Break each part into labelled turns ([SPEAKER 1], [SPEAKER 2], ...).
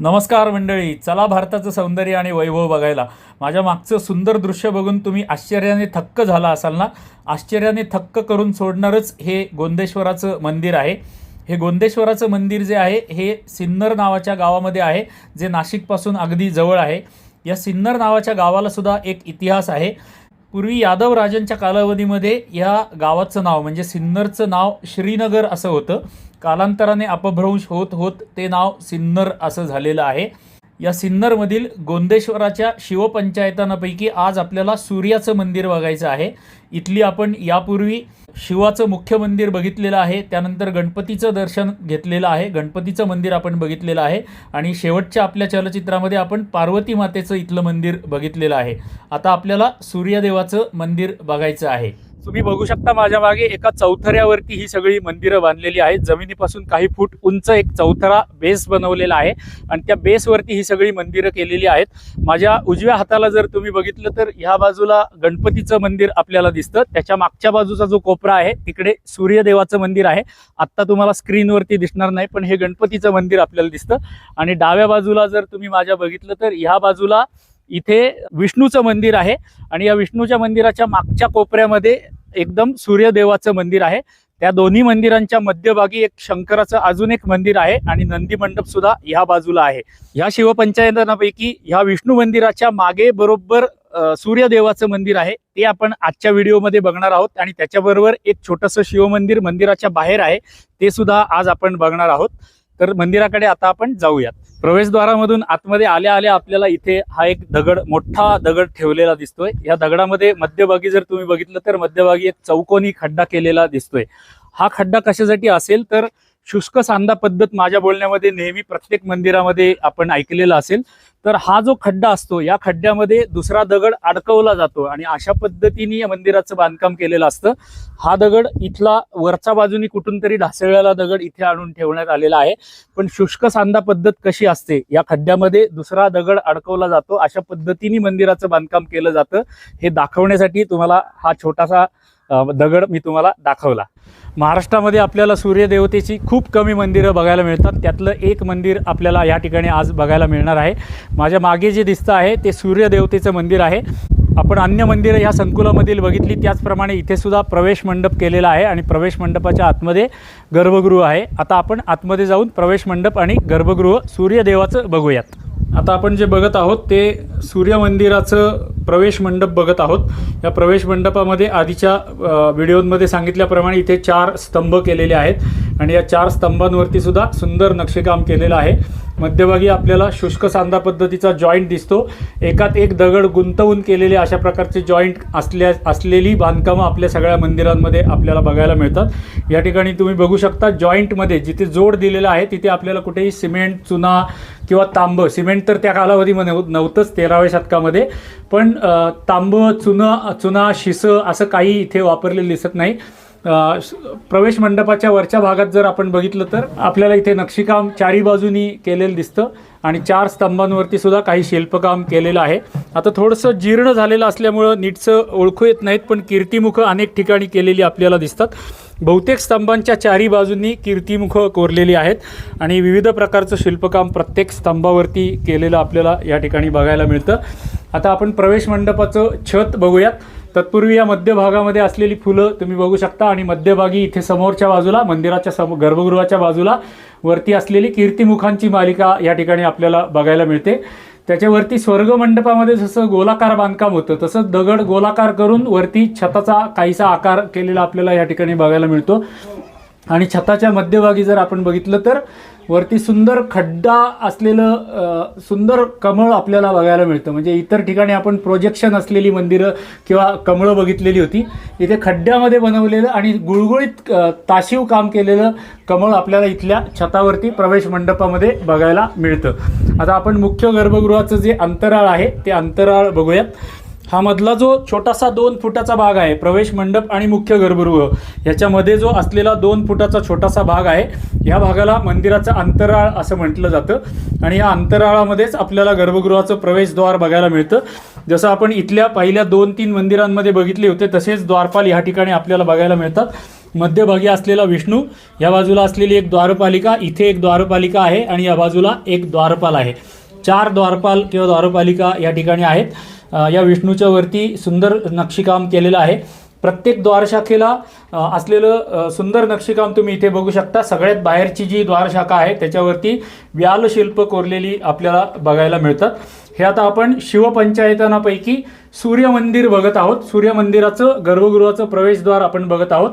[SPEAKER 1] नमस्कार मंडळी. चला भारताचं सौंदर्य आणि वैभव बघायला. माझ्या मागचं सुंदर दृश्य बघून तुम्ही आश्चर्याने थक्क झाला असाल ना? आश्चर्याने थक्क करून सोडणारच हे गोंदेश्वराचं मंदिर आहे. हे गोंदेश्वराचं मंदिर जे आहे हे सिन्नर नावाच्या गावामध्ये आहे जे नाशिकपासून अगदी जवळ आहे. या सिन्नर नावाच्या गावालासुद्धा एक इतिहास आहे. पूर्वी यादव राजांच्या कालावधीमध्ये या गावाचं नाव म्हणजे सिन्नरचं नाव श्रीनगर असं होतं. कालांतराने अपभ्रंश होत होत ते नाव सिन्नर असं झालेलं आहे. या सिन्नरमधील गोंदेश्वराच्या शिवपंचायतांपैकी आज आपल्याला सूर्याचं मंदिर बघायचं आहे. इथली आपण यापूर्वी शिवाचं मुख्य मंदिर बघितलेलं आहे. त्यानंतर गणपतीचं दर्शन घेतलेलं आहे. गणपतीचं मंदिर आपण बघितलेलं आहे. आणि शेवटच्या आपल्या चलचित्रामध्ये आपण पार्वती मातेचं इथलं मंदिर बघितलेलं आहे. आता आपल्याला सूर्यदेवाचं मंदिर बघायचं आहे. तुम्ही बघू शकता माझ्या मागे एका चौथऱ्यावरती ही सगळी मंदिरं बांधलेली आहेत. जमिनीपासून काही फूट उंच एक चौथरा बेस बनवलेला आहे आणि त्या बेसवरती ही सगळी मंदिरं केलेली आहेत. माझ्या उजव्या हाताला जर तुम्ही बघितलं तर ह्या बाजूला गणपतीचं मंदिर आपल्याला दिसतं. त्याच्या मागच्या बाजूचा जो कोपरा आहे तिकडे सूर्यदेवाचं मंदिर आहे. आत्ता तुम्हाला स्क्रीनवरती दिसणार नाही पण हे गणपतीचं मंदिर आपल्याला दिसतं. आणि डाव्या बाजूला जर तुम्ही माझ्या बघितलं तर ह्या बाजूला इथे विष्णूचं मंदिर आहे. आणि या विष्णूच्या मंदिराच्या मागच्या कोपऱ्यामध्ये एकदम सूर्यदेवाचं मंदिर आहे. त्या दोन्ही मंदिरांच्या मध्यभागी एक शंकराचं अजून एक मंदिर आहे आणि नंदी मंडप सुद्धा ह्या बाजूला आहे. ह्या शिवपंचायतांपैकी ह्या विष्णू मंदिराच्या मागे बरोबर सूर्यदेवाचं मंदिर आहे. ते आपण आजच्या व्हिडिओमध्ये बघणार आहोत आणि त्याच्याबरोबर एक छोटंसं शिवमंदिर मंदिराच्या बाहेर आहे. ते सुद्धा आज आपण बघणार आहोत. तर मंदिराकडे आता आपण जाऊयात. प्रवेशद्वारामधून आतमध्ये आल्या आल्या आपल्याला इथे हा एक दगड मोठा दगड ठेवलेला दिसतोय. या दगडामध्ये मध्यभागी जर तुम्ही बघितलं तर मध्यभागी एक चौकोनी खड्डा केलेला दिसतोय. हा खड्डा कशासाठी असेल तर शुष्क सांदा पद्धत माझ्या बोलण्यामध्ये नेहमी प्रत्येक मंदिरामध्ये आपण ऐकलेला असेल. तर हा जो खड्डा असतो या खड्ड्यामध्ये दुसरा दगड अडकवला जातो आणि अशा पद्धतीने या मंदिराचं बांधकाम केलेलं असतं. हा दगड इथला वरच्या बाजूनी कुठून तरी ढासळलेला दगड इथे आणून ठेवण्यात आलेला आहे. पण शुष्क सांदा पद्धत कशी असते या खड्ड्यामध्ये दुसरा दगड अडकवला जातो. अशा पद्धतीने मंदिराचं बांधकाम केलं जातं. हे दाखवण्यासाठी तुम्हाला हा छोटासा दगड मी तुम्हाला दाखवला. महाराष्ट्रामध्ये आपल्याला सूर्यदेवतेची खूप कमी मंदिरं बघायला मिळतात. त्यातलं एक मंदिर आपल्याला या ठिकाणी आज बघायला मिळणार आहे. माझ्या मागे जे दिसतं आहे ते सूर्यदेवतेचं मंदिर आहे. आपण अन्य मंदिरं ह्या संकुलामधील बघितली त्याचप्रमाणे इथे सुद्धा प्रवेश मंडप केलेला आहे आणि प्रवेश मंडपाच्या आतमध्ये गर्भगृह आहे. आता आपण आतमध्ये जाऊन प्रवेश मंडप आणि गर्भगृह सूर्यदेवाचं बघूयात. आता आपण जे बघत आहोत ते सूर्य मंदिराचं प्रवेश मंडप बघत आहोत. या प्रवेश मंडपामध्ये आधीच्या व्हिडिओमध्ये सांगितल्याप्रमाणे इथे चार स्तंभ केलेले आहेत. आणि या चार स्तंभांवरती सुद्धा सुंदर नक्षीकाम केलेलं आहे. मध्यभागी आपल्याला शुष्क सांदा पद्धतीचा जॉईंट दिसतो. एकात एक दगड गुंतवून केलेले अशा प्रकारचे जॉईंट असल्या असलेली बांधकामं आपल्या सगळ्या मंदिरांमध्ये आपल्याला बघायला मिळतात. या ठिकाणी तुम्ही बघू शकता जॉईंटमध्ये जिथे जोड दिलेला आहे तिथे आपल्याला कुठेही सिमेंट चुना किंवा तांब सिमेंट तर त्या कालावधीमध्ये नव्हतंच तेराव्या शतकामध्ये. पण तांबं चुना चुना शिसं असं काही इथे वापरलेलं दिसत नाही. प्रवेश मंडपाच्या वरच्या भागात जर आपण बघितलं तर आपल्याला इथे नक्षीकाम चारी बाजूनी केलेलं दिसतं आणि चार स्तंभांवरती सुद्धा काही शिल्पकाम केलेलं आहे. आता थोडंसं जीर्ण झालेलं असल्यामुळं नीटचं ओळखू येत नाहीत पण कीर्तिमुखं अनेक ठिकाणी केलेली आपल्याला दिसतात. बहुतेक स्तंभांच्या चारी बाजूंनी कीर्तिमुखं कोरलेली आहेत आणि विविध प्रकारचं शिल्पकाम प्रत्येक स्तंभावरती केलेलं आपल्याला या ठिकाणी बघायला मिळतं. आता आपण प्रवेश मंडपाचं छत बघूयात. तत्पूर्वी या मध्यभागामध्ये असलेली फुलं तुम्ही बघू शकता आणि मध्यभागी इथे समोरच्या बाजूला मंदिराच्या सम गर्भगृहाच्या बाजूला वरती असलेली कीर्तिमुखांची मालिका या ठिकाणी आपल्याला बघायला मिळते. त्याच्यावरती स्वर्ग मंडपामध्ये जसं गोलाकार बांधकाम होतं तसंच दगड गोलाकार करून वरती छताचा काहीसा आकार केलेला आपल्याला या ठिकाणी बघायला मिळतो. आणि छताच्या मध्यभागी जर आपण बघितलं तर वरती सुंदर खड्डा असलेलं सुंदर कमळ आपल्याला बघायला मिळतं. म्हणजे इतर ठिकाणी आपण प्रोजेक्शन असलेली मंदिरं किंवा कमळं बघितलेली होती. इथे खड्ड्यामध्ये बनवलेलं आणि गुळगुळीत ताशीव काम केलेलं कमळ आपल्याला इथल्या छतावरती प्रवेश मंडपामध्ये बघायला मिळतं. आता आपण मुख्य गर्भगृहाचं जे अंतराळ आहे ते अंतराळ बघूयात. हा मधला जो छोटासा दोन फुटाचा भाग आहे प्रवेश मंडप आणि मुख्य गर्भगृह याच्यामध्ये जो असलेला दोन फुटाचा छोटासा भाग आहे ह्या भागाला मंदिराचं अंतराळ असं म्हटलं जातं. आणि या अंतराळामध्येच आपल्याला गर्भगृहाचं प्रवेशद्वार बघायला मिळतं. जसं आपण इथल्या पहिल्या दोन तीन मंदिरांमध्ये बघितले होते तसेच द्वारपाल ह्या ठिकाणी आपल्याला बघायला मिळतात. मध्यभागी असलेला विष्णू या बाजूला असलेली एक द्वारपालिका इथे एक द्वारपालिका आहे आणि या बाजूला एक द्वारपाल आहे. चार द्वारपाल किंवा द्वारपालिका या ठिकाणी आहेत. या विष्णूच्या वरती सुंदर नक्षीकाम केलेलं आहे. प्रत्येक द्वारशाखेला असलेलं सुंदर नक्षीकाम तुम्ही इथे बघू शकता. सगळ्यात बाहेरची जी द्वारशाखा आहे त्याच्यावरती व्यालशिल्प कोरलेली आपल्याला बघायला मिळतात हे आता आपण शिवपंचायतनापैकी सूर्यमंदिर बघत आहोत. सूर्यमंदिराचं गर्भगृहाचं प्रवेशद्वार आपण बघत आहोत.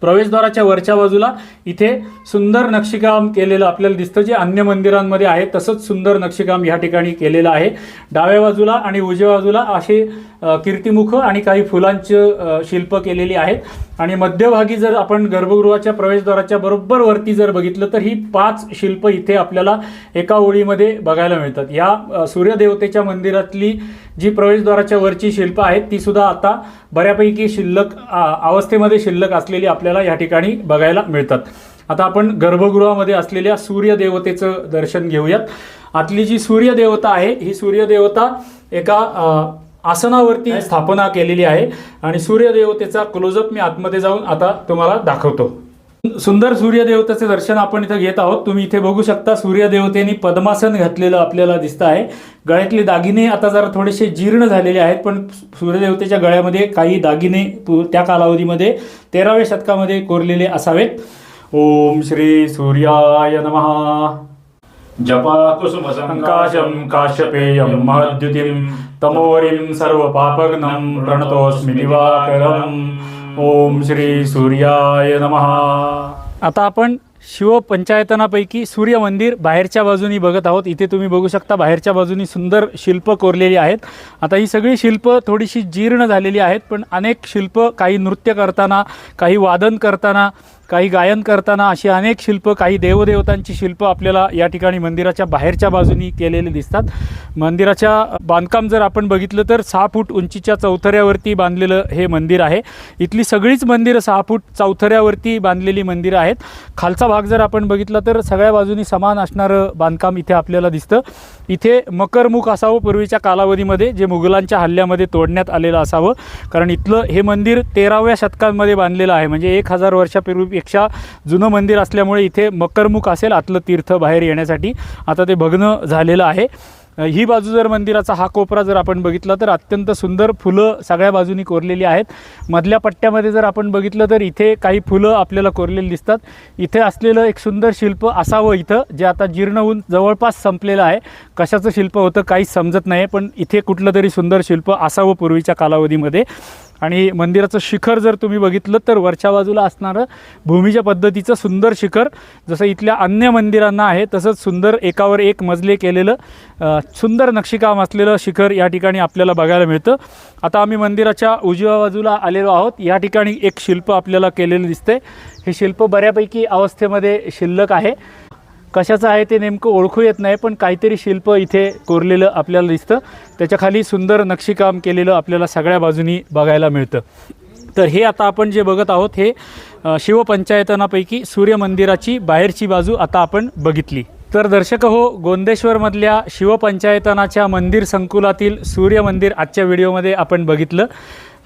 [SPEAKER 1] प्रवेशद्वाराच्या वरच्या बाजूला इथे सुंदर नक्षीकाम केलेलं आपल्याला दिसतं. जे अन्य मंदिरांमध्ये आहे तसंच सुंदर नक्षीकाम या ठिकाणी केलेलं आहे. डाव्या बाजूला आणि उजव्या बाजूला असे कीर्तिमुख आणि काही फुलांचे शिल्प केलेली आहेत. आणि मध्यभागी जर आपण गर्भगृहाच्या प्रवेशद्वाराच्या बरोबर वरती जर बघितलं तर ही पाच शिल्प इथे आपल्याला एका ओळीमध्ये बघायला मिळतात. या सूर्यदेवतेच्या मंदिरातली जी प्रवेशद्वाराच्या वरची शिल्प आहेत ती सुद्धा आता बऱ्यापैकी शिल्लक अवस्थेमध्ये शिल्लक असलेली आपल्याला या ठिकाणी बघायला मिळतात. आता आपण गर्भगृहामध्ये असलेल्या सूर्यदेवतेचं दर्शन घेऊयात. आतली जी सूर्यदेवता आहे ही सूर्यदेवता एका आसनावरती स्थापना केलेली आहे आणि सूर्यदेवतेचा क्लोजअप मी आतमध्ये जाऊन आता तुम्हाला दाखवतो. सुंदर सूर्यदेवतेचे दर्शन आपण इथं घेत आहोत. तुम्ही इथे बघू शकता सूर्यदेवतेने पद्मासन घातलेलं आपल्याला दिसतं आहे. गळ्यातले दागिने आता जरा थोडेसे जीर्ण झालेले आहेत पण सूर्यदेवतेच्या गळ्यामध्ये काही दागिने त्या कालावधीमध्ये तेराव्या शतकामध्ये कोरलेले असावेत. ओम श्री सूर्याय नमः.
[SPEAKER 2] जपा कुसुम
[SPEAKER 1] संकाशं काश्यपेयं महद्युतिं तमोवरीं सर्वपापघ्नं प्रणतोऽस्मि दिवाकरम्। ओम श्री सूर्याय नमः। आता आपण शिव पंचायतनापैकी सूर्य मंदिर बाहेरच्या बाजूनी बघत आहोत. इथे तुम्ही बघू शकता बाहेरच्या बाजूनी सुंदर शिल्प कोरलेली आहेत. आता ही सगळी शिल्प थोडीशी जीर्ण झालेली आहेत पण अनेक शिल्प काही नृत्य करताना काही वादन करताना काही गायन करताना अशी अनेक शिल्प काही देवदेवतांची शिल्प आपल्याला या ठिकाणी मंदिराच्या बाहेरच्या बाजूनी केलेली दिसतात. मंदिराच्या बांधकाम जर आपण बघितलं तर सहा फूट उंचीच्या चौथऱ्यावरती बांधलेलं हे मंदिर आहे. इथली सगळीच मंदिरं सहा फूट चौथऱ्यावरती बांधलेली मंदिरं आहेत. खालचा भाग जर आपण बघितला तर सगळ्या बाजूनी समान असणारं बांधकाम इथे आपल्याला दिसतं. इथे मकरमुख असावं पूर्वीच्या कालावधीमध्ये जे मुघलांच्या हल्ल्यामध्ये तोडण्यात आलेलं असावं. कारण इथलं हे मंदिर तेराव्या शतकांमध्ये बांधलेलं आहे. म्हणजे एक हजार वर्षापूर्वी पेक्षा जुनं मंदिर असल्यामुळे इथे मकरमुख असेल आतलं तीर्थ बाहेर येण्यासाठी. आता ते भग्न झालेलं आहे. ही बाजू जर मंदिराचा हा कोपरा जर आपण बघितला तर अत्यंत सुंदर फुलं सगळ्या बाजूनी कोरलेली आहेत. मधल्या पट्ट्यामध्ये जर आपण बघितलं तर इथे काही फुलं आपल्याला कोरलेली दिसतात. इथे असलेलं एक सुंदर शिल्प असावं इथं जे आता जीर्ण होऊन जवळपास संपलेलं आहे. कशाचं शिल्प होतं काहीच समजत नाही पण इथे कुठलं तरी सुंदर शिल्प असावं पूर्वीच्या कालावधीमध्ये. आणि मंदिराचं शिखर जर तुम्ही बघितलं तर वरच्या बाजूला असणारं भूमीच्या पद्धतीचं सुंदर शिखर जसं इथल्या अन्य मंदिरांना आहे तसंच सुंदर एकावर एक मजले केलेलं सुंदर नक्षीकाम असलेलं शिखर या ठिकाणी आपल्याला बघायला मिळतं. आता आम्ही मंदिराच्या उजव्या बाजूला आलेलो आहोत. या ठिकाणी एक शिल्प आपल्याला केलेलं दिसते हे शिल्प बऱ्यापैकी अवस्थेमध्ये शिल्लक आहे. कशाचं आहे ते नेमकं ओळखू येत नाही पण काहीतरी शिल्प इथे कोरलेलं आपल्याला दिसतं. त्याच्याखाली सुंदर नक्षीकाम केलेलं आपल्याला सगळ्या बाजूनी बघायला मिळतं. तर हे आता आपण जे बघत आहोत हे शिवपंचायतनापैकी सूर्यमंदिराची बाहेरची बाजू आता आपण बघितली. तर दर्शक हो गोंदेश्वरमधल्या शिवपंचायतनाच्या मंदिर संकुलातील सूर्यमंदिर आजच्या व्हिडिओमध्ये आपण बघितलं.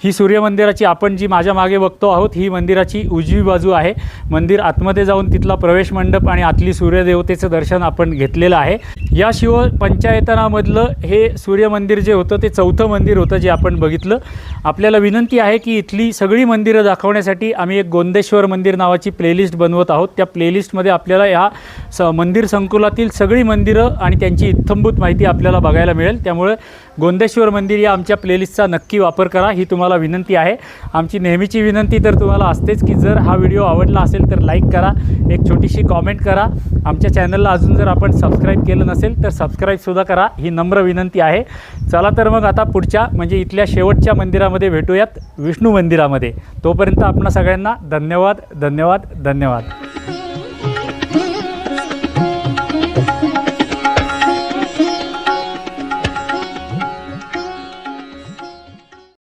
[SPEAKER 1] ही सूर्यमंदिराची आपण जी माझ्या मागे बघतो आहोत ही मंदिराची उजवी बाजू आहे. मंदिर आतमध्ये जाऊन तिथला प्रवेश मंडप आणि आतली सूर्यदेवतेचं दर्शन आपण घेतलेलं आहे. याशिवाय पंचायतनामधलं हे सूर्यमंदिर जे होतं ते चौथं मंदिर होतं जे आपण बघितलं. आपल्याला विनंती आहे की इथली सगळी मंदिरं दाखवण्यासाठी आम्ही एक गोंदेश्वर मंदिर नावाची प्लेलिस्ट बनवत आहोत. त्या प्लेलिस्टमध्ये आपल्याला या स मंदिर संकुलातील सगळी मंदिरं आणि त्यांची इत्थंभूत माहिती आपल्याला बघायला मिळेल. त्यामुळे गोंदेश्वर मंदिर या आमच्या प्लेलिस्टचा नक्की वापर करा ही तुम्हाला विनंती आहे. आमची नेहमीची विनंती तर तुम्हाला असतेच की जर हा व्हिडिओ आवडला असेल तर लाईक करा एक छोटीशी कॉमेंट करा. आमच्या चॅनलला अजून जर आपण सबस्क्राईब केलं नसेल तर सबस्क्राईबसुद्धा करा ही नम्र विनंती आहे. चला तर मग आता पुढच्या म्हणजे इथल्या शेवटच्या मंदिरामध्ये भेटूयात विष्णू मंदिरामध्ये. तोपर्यंत आपणा सगळ्यांना धन्यवाद धन्यवाद धन्यवाद.